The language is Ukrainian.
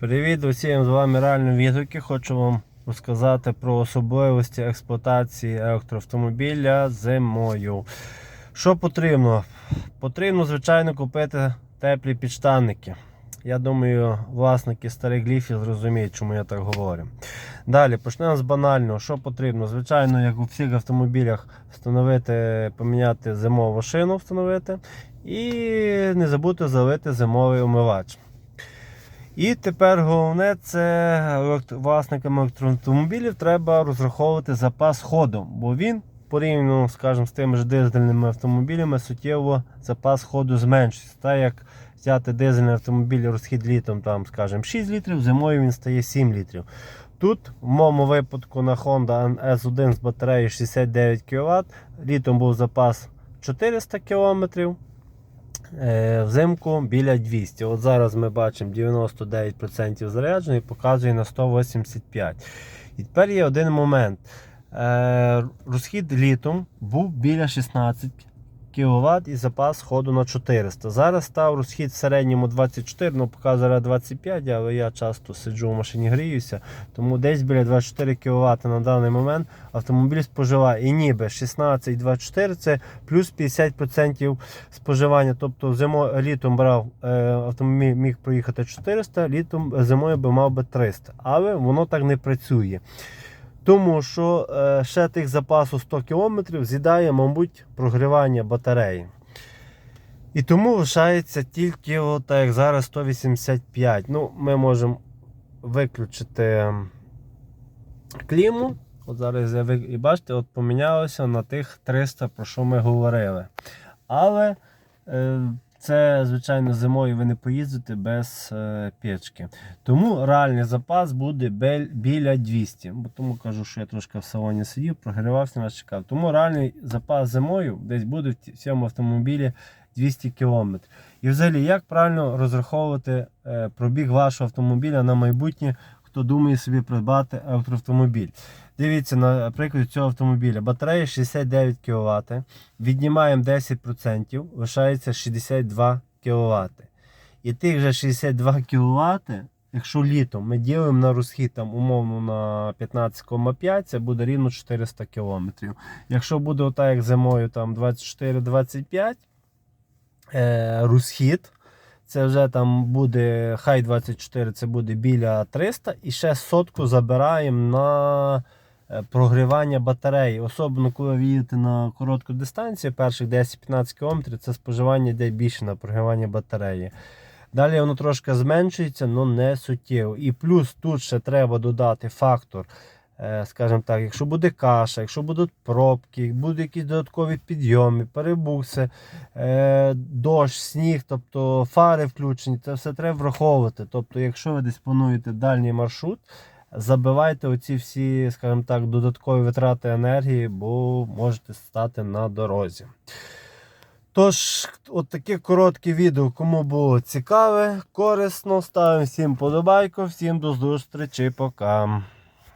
Привіт усім, з вами реально відгуки. Хочу вам розказати про особливості експлуатації електроавтомобіля зимою. Що потрібно? Потрібно, звичайно, купити теплі підштанники. Я думаю, власники старих гліфів зрозуміють, чому я так говорю. Далі почнемо з банального. Що потрібно? Звичайно, як у всіх автомобілях, встановити, поміняти зимову шину, встановити і не забути залити зимовий омивач. І тепер головне це власникам електроавтомобілів треба розраховувати запас ходу, бо він порівняно, скажімо, з тими ж дизельними автомобілями суттєво запас ходу зменшується. Так як взяти дизельний автомобіль розхід літом, там, скажімо, 6 літрів, зимою він стає 7 літрів. Тут, в моєму випадку, на Honda S1 з батареєю 69 кВт, літом був запас 400 км, Взимку біля 200. От зараз ми бачимо 99% заряджено і показує на 185. І тепер є один момент. Е, Розхід літом був біля 16 кВт і запас ходу на 400. Зараз став розхід в середньому 24, ну показує 25, але я часто сиджу в машині гріюся. Тому десь біля 24 кВт на даний момент автомобіль споживає. І ніби 16-24 це плюс 50% споживання. Тобто зимо, літом брав е, автомобіль міг проїхати 400, літом зимою би мав би 300. Але воно так не працює. Тому що е, ще тих запасу 100 км з'їдає, мабуть, прогрівання батареї. І тому лишається тільки, так як зараз 185. Ну, Ми можемо виключити кліму. От зараз я і бачите, от помінялося на тих 300, про що ми говорили. Але е, це, звичайно, зимою ви не поїздите без е, печки. Тому реальний запас буде біля 200. Бо тому кажу, що я трошки в салоні сидів, прогрівався, нас чекав. Тому реальний запас зимою десь буде в цьому автомобілі 200 км. І взагалі, як правильно розраховувати е, пробіг вашого автомобіля на майбутнє, хто думає собі придбати електроавтомобіль. Дивіться, на прикладі цього автомобіля. Батарея 69 кВт, віднімаємо 10%, лишається 62 кВт. І тих же 62 кВт, якщо літом ми ділимо на розхід там, умовно на 15,5, це буде рівно 400 км. Якщо буде отак, як зимою там 24-25 е, розхід, це вже там буде хай 24, це буде біля 300, і ще сотку забираємо на е, прогрівання батареї. Особливо, коли ви їдете на коротку дистанцію, перших 10-15 км, це споживання йде більше на прогрівання батареї. Далі воно трошки зменшується, але не суттєво. І плюс тут ще треба додати фактор. Е, Скажімо так, якщо буде каша, якщо будуть пробки, будуть якісь додаткові підйоми, перебукси, е, дощ, сніг, тобто фари включені, це все треба враховувати. Тобто, якщо ви десь плануєте дальній маршрут, забивайте оці всі, скажімо так, додаткові витрати енергії, бо можете стати на дорозі. Тож, от таке коротке відео, кому було цікаве, корисно, ставимо всім подобайку, всім до зустрічі, пока.